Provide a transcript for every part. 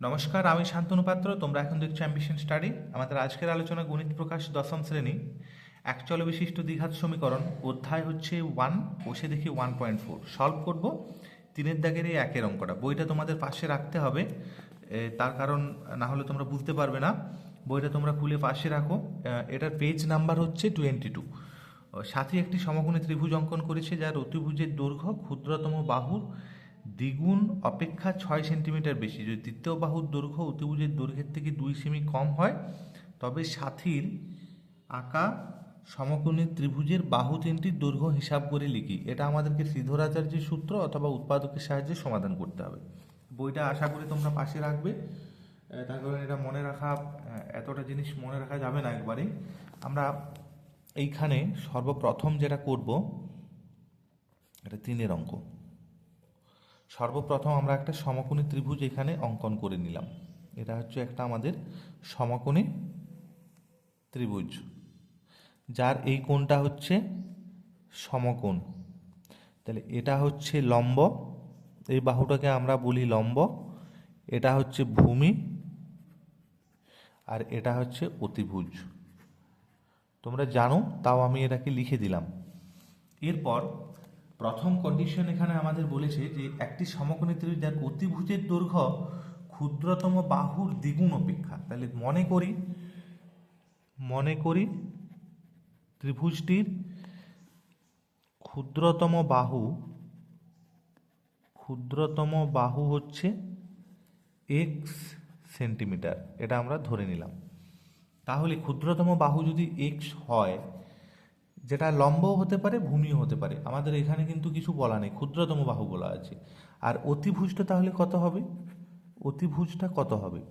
নমস্কার, আমি শান্তনু পাত্র, তোমরা এখন দেখছ অ্যাম্বিশন স্টাডি আমাদের আজকের আলোচনা গণিত প্রকাশ দশম শ্রেণি। একচল বিশিষ্ট দ্বিঘাত সমীকরণ, অধ্যায় হচ্ছে ওয়ান বসে দেখি ওয়ান পয়েন্ট ফোর সলভ করব তিনের দাগের এই একের অঙ্কটা। বইটা তোমাদের পাশে রাখতে হবে। তার কারণ না হলে তোমরা বুঝতে পারবে না। বইটা তোমরা খুলে পাশে রাখো। এটার পেজ নাম্বার হচ্ছে টোয়েন্টি টু সাথে একটি সমকোণী ত্রিভুজ অঙ্কন করেছে, যার অতিভুজের দৈর্ঘ্য ক্ষুদ্রতম বাহুর দ্বিগুণ অপেক্ষা ছয় সেন্টিমিটার বেশি। যদি তৃতীয় বাহুর দৈর্ঘ্য অতিভুজের দৈর্ঘ্যের থেকে দুই সেমি কম হয়, তবে সাথীর আঁকা সমকোণী ত্রিভুজের বাহু তিনটির দৈর্ঘ্য হিসাব করে লিখি। এটা আমাদেরকে শ্রীধরাচার্যের সূত্র অথবা উৎপাদকের সাহায্যে সমাধান করতে হবে। বইটা আশা করি তোমরা পাশে রাখবে। তার কারণ এটা মনে রাখা এতটা জিনিস মনে রাখা যাবে না একবারে। আমরা এইখানে সর্বপ্রথম যেটা করব, এটা তিনের অঙ্ক। সর্বপ্রথম আমরা একটা সমকোণী ত্রিভুজ এখানে অঙ্কন করে নিলাম। এটা হচ্ছে একটা আমাদের সমকোণী ত্রিভুজ, যার এই কোণটা হচ্ছে সমকোণ। তাহলে এটা হচ্ছে লম্ব, এই বাহুটাকে আমরা বলি লম্ব, এটা হচ্ছে ভূমি আর এটা হচ্ছে অতিভুজ। তোমরা জানো, তাও আমি এটাকে লিখে দিলাম। এরপর প্রথম কন্ডিশন এখানে আমাদের বলেছে যে একটি সমকোণী ত্রিভুজ যার অতিভুজের দৈর্ঘ্য ক্ষুদ্রতম বাহুর দ্বিগুণ অপেক্ষা। তাহলে মনে করি মনে করি ত্রিভুজটির ক্ষুদ্রতম বাহু ক্ষুদ্রতম বাহু হচ্ছে এক্স সেন্টিমিটার এটা আমরা ধরে নিলাম। তাহলে ক্ষুদ্রতম বাহু যদি এক্স হয় যেটা লম্বও হতে পারে, ভূমিও হতে পারে। আমাদের এখানে কিন্তু কিছু বলা নেই। ক্ষুদ্রতম বাহু বলা আছে। আর অতিভুজটা তাহলে কত হবে? অতিভুজটা কত হবে?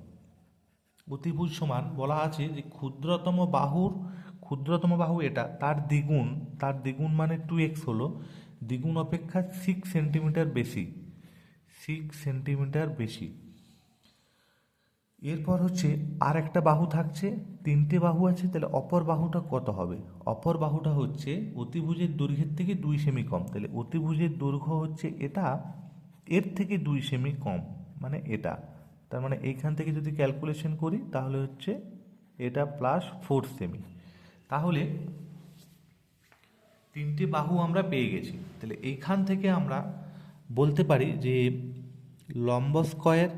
অতিভুজ সমান বলা আছে যে ক্ষুদ্রতম বাহুর, ক্ষুদ্রতম বাহু এটা, তার দ্বিগুণ তার দ্বিগুণ মানে টু এক্স হলো। দ্বিগুণ অপেক্ষা সিক্স সেন্টিমিটার বেশি। সিক্স সেন্টিমিটার বেশি। এরপর হচ্ছে আর একটা বাহু থাকছে, তিনটে বাহু আছে, তাহলে অপর বাহুটা কত হবে? অপর বাহুটা হচ্ছে অতিভুজের দৈর্ঘ্যের থেকে দুই সেমি কম। তাহলে অতিভুজের দৈর্ঘ্য হচ্ছে এটা, এর থেকে দুই সেমি কম মানে এটা। তার মানে এইখান থেকে যদি ক্যালকুলেশন করি, তাহলে হচ্ছে এটা প্লাস ফোর সেমি। তাহলে তিনটে বাহু আমরা পেয়ে গেছি। তাহলে এইখান থেকে আমরা বলতে পারি যে লম্ব স্কয়ার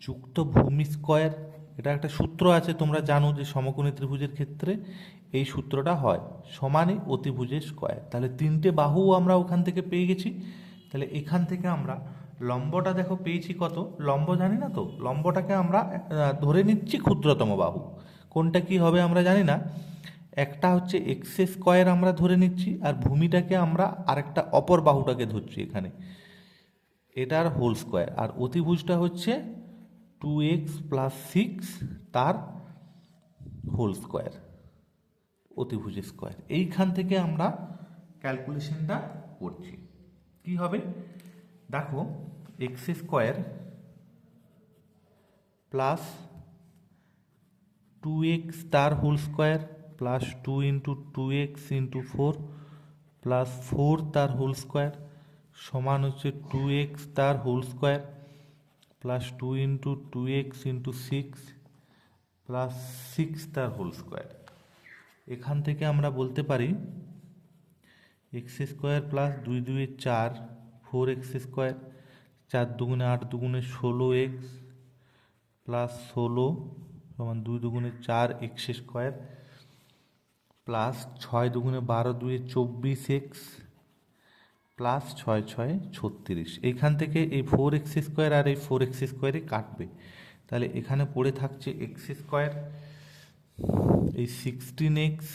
যুক্ত ভূমি স্কয়ার, এটা একটা সূত্র আছে, তোমরা জানো যে সমকোণী ত্রিভুজের ক্ষেত্রে এই সূত্রটা হয় সমানই অতিভুজের স্কয়ার। তাহলে তিনটে বাহু আমরা ওখান থেকে পেয়ে গেছি, তাহলে এখান থেকে আমরা লম্বটা দেখো পেয়েছি কত? লম্ব জানি না তো? লম্বটাকে আমরা ধরে নিচ্ছি ক্ষুদ্রতম বাহু। কোনটা কি হবে আমরা জানি না। একটা হচ্ছে এক্স স্কয়ার আমরা ধরে নিচ্ছি, আর ভূমিটাকে আমরা আরেকটা অপর বাহুটাকে ধরছি এখানে। এটার হোল স্কোয়ার। আর অতিভুজটা হচ্ছে টু এক্স প্লাস সিক্স তার হোল স্কোয়ার অতিভুজের স্কোয়ার এইখান থেকে আমরা ক্যালকুলেশনটা করছি। কি হবে? দেখো X square plus two X তার whole square plus two into two X into four plus four তার হোল স্কোয়ার সমান হচ্ছে টু এক্স তার whole square plus two into two X into six plus six তার whole square এখান থেকে আমরা বলতে পারি এক্স স্কোয়ার প্লাস দুই দুই চার ফোর এক্স স্কোয়ার চার দুগুণে আট দুগুণে ষোলো এক্স প্লাস ষোলো সমান দুই দুগুণে চার এক্স স্কোয়ার প্লাস ছয় দুগুণে বারো দুয়ে চব্বিশ এক্স প্লাস ছয় ছয় ছত্রিশ। এইখান থেকে এই ফোর এক্স স্কোয়ার আর এই ফোর এক্স স্কোয়ারে কাটবে। তাহলে এখানে পড়ে থাকছে এক্স স্কোয়ার এই sixteen X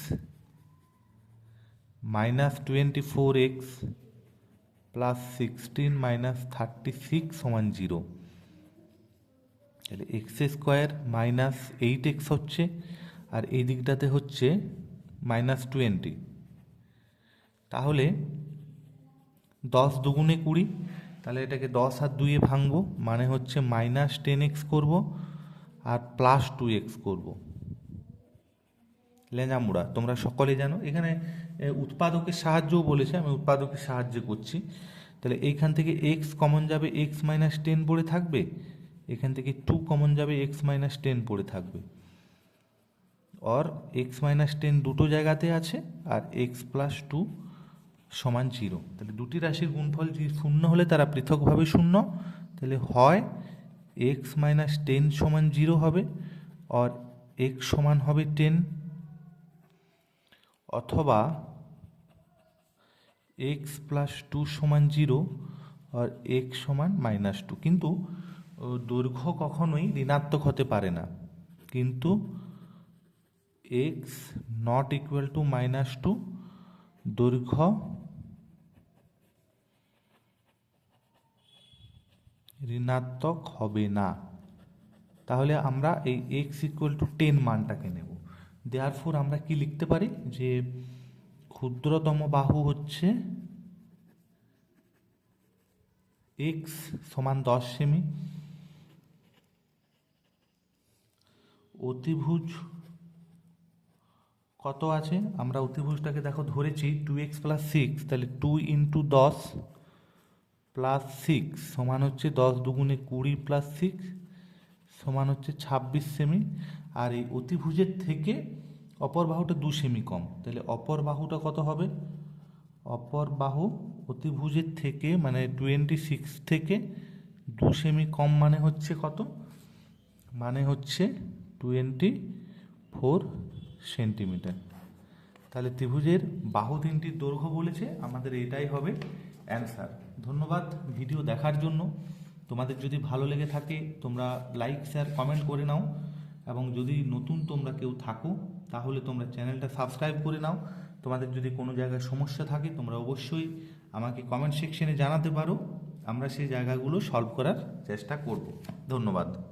minus twenty four X plus sixteen minus thirty six সমান জিরো তাহলে X square minus eight X হচ্ছে, আর এই দিকটাতে হচ্ছে মাইনাস টোয়েন্টি তাহলে দশ দুগুণে কুড়ি, তাহলে এটাকে দশ আর দুইয়ে ভাঙবো মানে হচ্ছে মাইনাস টেন এক্স করব আর প্লাস টু এক্স করব। লেঞ্জামুড়া, তোমরা সকলে জানো, এখানে উৎপাদকের সাহায্যও বলেছে, আমি উৎপাদকের সাহায্য করছি। তাহলে এইখান থেকে এক্স কমন যাবে এক্স মাইনাস টেন পড়ে থাকবে, এখান থেকে টু কমন যাবে এক্স মাইনাস টেন পড়ে থাকবে। অর এক্স মাইনাস টেন দুটো জায়গাতে আছে, আর এক্স প্লাস টু সমান জিরো। তাহলে দুটি রাশির গুণফল শূন্য হলে তারা পৃথকভাবে শূন্য, তাহলে হয় এক্স মাইনাস টেন সমান জিরো হবে আর এক্স সমান হবে টেন অথবা এক্স প্লাস টু সমান জিরো আর এক্স সমান মাইনাস টু কিন্তু দৈর্ঘ্য কখনোই ঋণাত্মক হতে পারে না। কিন্তু X not equal to minus two দৈর্ঘ্য ঋণাত্মক হবে না। তাহলে আমরা এই এক্স ইকুয়াল টু টেন মানটাকে নেব। দেয়ার ফোর আমরা কি লিখতে পারি? যে ক্ষুদ্রতম বাহু হচ্ছে এক্স সমান দশ সেমি। অতিভুজ কত আছে? আমরা অতিভুজটাকে দেখো ধরেছি টু এক্স প্লাস সিক্স তাহলে টু ইন্টু দশ প্লাস সিক্স সমান হচ্ছে দশ দুগুণে কুড়ি প্লাস সিক্স সমান হচ্ছে ছাব্বিশ সেমি। আর এই অতিভুজের থেকে অপর বাহুটা দু সেমি কম। তাহলে অপর বাহুটা কত হবে? অপর বাহু অতিভুজের থেকে মানে টোয়েন্টি সিক্স থেকে দু সেমি কম মানে হচ্ছে কত? মানে হচ্ছে টোয়েন্টি ফোর সেন্টিমিটার। তাহলে ত্রিভুজের বাহু তিনটির দৈর্ঘ্য বলেছে, আমাদের এটাই হবে অ্যান্সার। ধন্যবাদ ভিডিও দেখার জন্য। তোমাদের যদি ভালো লেগে থাকে, তোমরা লাইক শেয়ার কমেন্ট করে নাও। এবং যদি নতুন তোমরা কেউ থাকো, তাহলে তোমরা চ্যানেলটা সাবস্ক্রাইব করে নাও। তোমাদের যদি কোনো জায়গায় সমস্যা থাকে, তোমরা অবশ্যই আমাকে কমেন্ট সেকশনে জানাতে পারো। আমরা সেই জায়গাগুলো সলভ করার চেষ্টা করব। ধন্যবাদ।